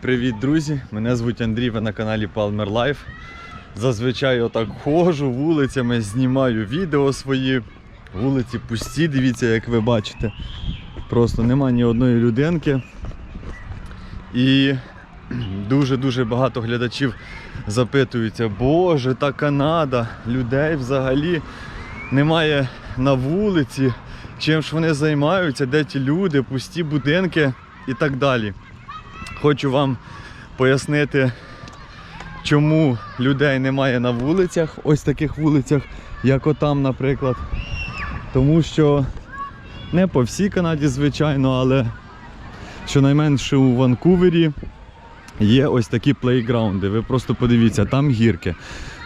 Привіт, друзі! Мене звуть Андрій, ви на каналі Palmer Life. Зазвичай отак ходжу вулицями, знімаю відео свої. Вулиці пусті, дивіться, як ви бачите. Просто нема ні одної людинки. І дуже-дуже багато глядачів запитуються, Боже, та Канада, людей взагалі немає на вулиці, чим ж вони займаються, де ті люди, пусті будинки і так далі. Хочу вам пояснити, чому людей немає на вулицях, ось таких вулицях, як отам, наприклад. Тому що не по всій Канаді, звичайно, але щонайменше у Ванкувері є ось такі плейграунди. Ви просто подивіться, там гірки.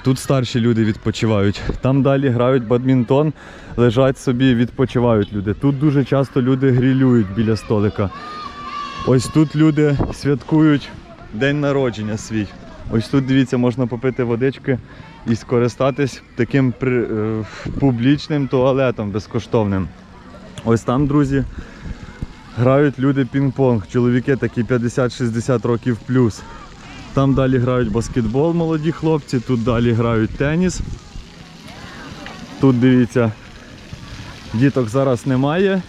Тут старші люди відпочивають. Там далі грають бадмінтон, лежать собі, відпочивають люди. Тут дуже часто люди грілюють біля столика. Ось тут люди святкують день народження свій. Ось тут, дивіться, можна попити водички і скористатись таким при- е, публічним туалетом безкоштовним. Ось там, друзі, грають люди пінг-понг. Чоловіки такі 50-60 років плюс. Там далі грають баскетбол молоді хлопці, тут далі грають теніс. Тут дивіться, діток зараз немає,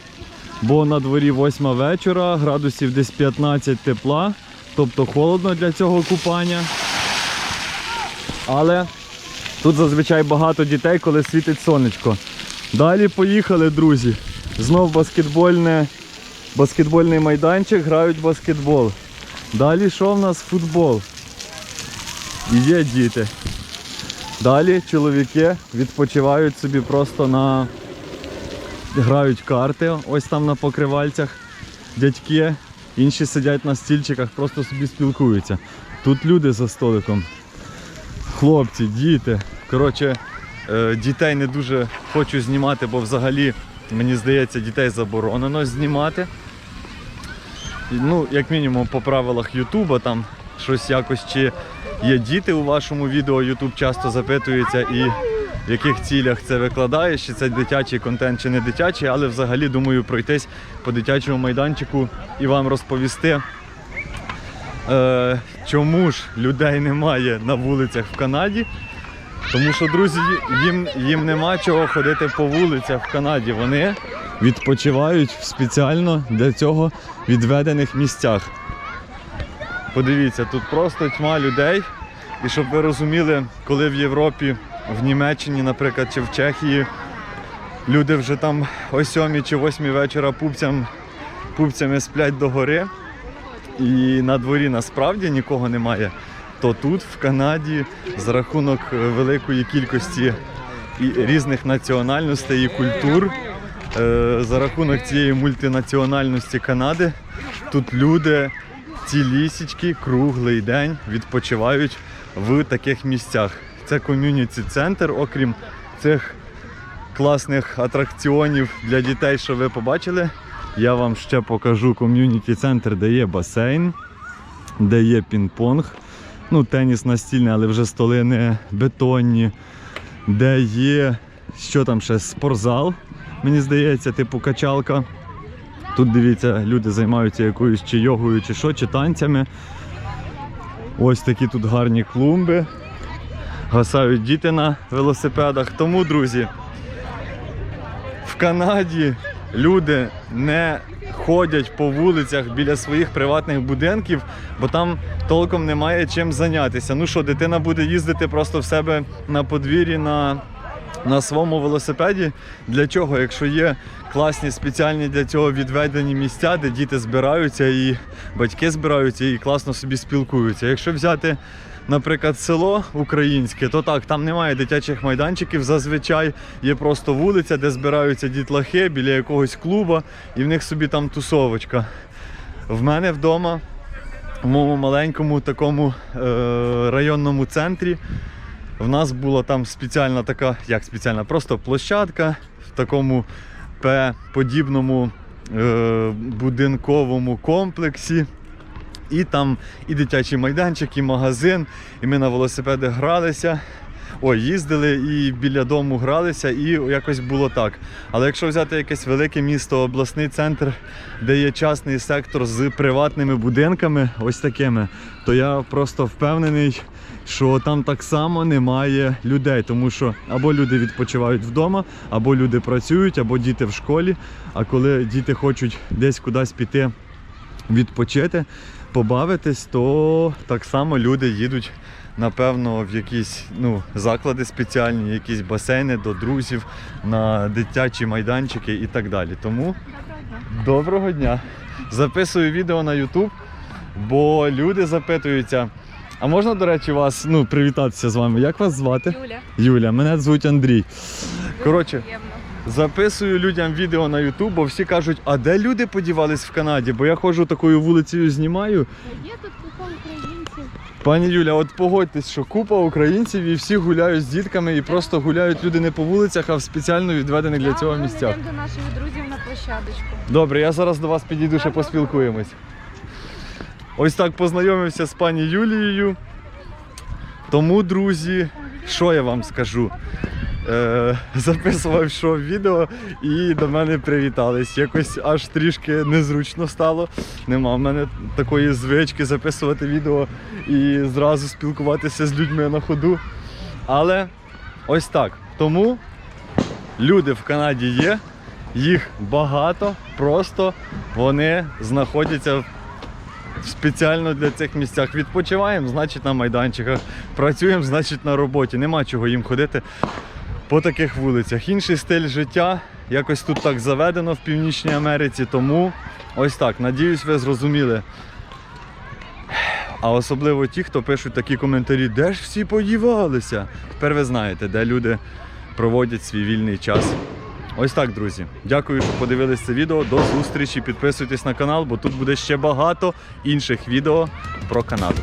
бо на дворі 8 вечора, градусів десь 15 тепла, тобто холодно для цього купання. Але тут зазвичай багато дітей, коли світить сонечко. Далі поїхали, друзі. Знов баскетбольне, баскетбольний майданчик, грають баскетбол. Далі що в нас футбол? І є діти. Далі чоловіки відпочивають собі просто на грають карти, ось там на покривальцях. Дядьки, інші сидять на стільчиках, просто собі спілкуються. Тут люди за столиком. Хлопці, діти. Коротше, е, дітей не дуже хочу знімати, бо взагалі, мені здається, дітей заборонено знімати. Ну, як мінімум по правилах Ютуба там щось якось чи є діти у вашому відео, Ютуб часто запитується і в яких цілях це викладаєш, чи це дитячий контент, чи не дитячий, але взагалі думаю пройтись по дитячому майданчику і вам розповісти, е, чому ж людей немає на вулицях в Канаді. Тому що, друзі, їм, їм нема чого ходити по вулицях в Канаді. Вони відпочивають в спеціально для цього відведених місцях. Подивіться, тут просто тьма людей. І щоб ви розуміли, коли в Європі, в Німеччині, наприклад, чи в Чехії, люди вже там о 7 чи 8 вечора пупцям, пупцями сплять до гори, і на дворі насправді нікого немає, то тут, в Канаді, за рахунок е, великої кількості різних національностей і культур, е, за рахунок цієї мультинаціональності Канади, тут люди цілісічки круглий день відпочивають в таких місцях. Це ком'юніті центр, окрім цих класних атракціонів для дітей, що ви побачили. Я вам ще покажу ком'юніті центр, де є басейн, де є пінг-понг, ну, теніс настільний, але вже столи не бетонні, де є що там ще, спортзал, мені здається, типу качалка. Тут дивіться, люди займаються якоюсь чи йогою, чи що, чи танцями. Ось такі тут гарні клумби. Гасають діти на велосипедах. Тому, друзі, в Канаді люди не ходять по вулицях біля своїх приватних будинків, бо там толком немає чим зайнятися. Ну що, дитина буде їздити просто в себе на подвір'ї на, на своєму велосипеді. Для чого? Якщо є класні спеціальні для цього відведені місця, де діти збираються і батьки збираються і класно собі спілкуються. Якщо взяти наприклад, село українське, то так, там немає дитячих майданчиків. Зазвичай є просто вулиця, де збираються дітлахи біля якогось клуба, і в них собі там тусовочка. В мене вдома, в моєму маленькому такому е- районному центрі, в нас була там спеціальна така, як спеціальна, просто площадка в такому П-подібному е- будинковому комплексі. І там і дитячий майданчик, і магазин. І ми на велосипедах гралися. ой, їздили і біля дому гралися, і якось було так. Але якщо взяти якесь велике місто, обласний центр, де є частний сектор з приватними будинками, ось такими, то я просто впевнений, що там так само немає людей, тому що або люди відпочивають вдома, або люди працюють, або діти в школі. А коли діти хочуть десь кудись піти відпочити, побавитись, то так само люди їдуть, напевно, в якісь ну, заклади спеціальні, якісь басейни до друзів, на дитячі майданчики і так далі. Тому доброго дня. Записую відео на YouTube, бо люди запитуються. А можна, до речі, вас ну, привітатися з вами? Як вас звати? Юля, Юля, мене звуть Андрій. Коротше. Записую людям відео на YouTube, бо всі кажуть, а де люди подівались в Канаді? Бо я ходжу такою вулицею, знімаю. Є тут купа українців. Пані Юля, от погодьтесь, що купа українців і всі гуляють з дітками і просто гуляють люди не по вулицях, а в спеціально відведених для цього ми місцях. йдемо до наших друзів на площадочку. Добре, я зараз до вас підійду, ще поспілкуємось. Ось так познайомився з пані Юлією. Тому, друзі, що я вам скажу? Е, записував що відео і до мене привітались. Якось аж трішки незручно стало. Нема в мене такої звички записувати відео і зразу спілкуватися з людьми на ходу. Але ось так. Тому люди в Канаді є, їх багато, просто вони знаходяться в спеціально для цих місцях. Відпочиваємо, значить на майданчиках. Працюємо, значить на роботі. Нема чого їм ходити по таких вулицях. Інший стиль життя якось тут так заведено в Північній Америці, тому ось так. Надіюсь, ви зрозуміли. А особливо ті, хто пишуть такі коментарі, де ж всі подівалися. Тепер ви знаєте, де люди проводять свій вільний час. Ось так, друзі. Дякую, що подивились це відео. До зустрічі. Підписуйтесь на канал, бо тут буде ще багато інших відео про Канаду.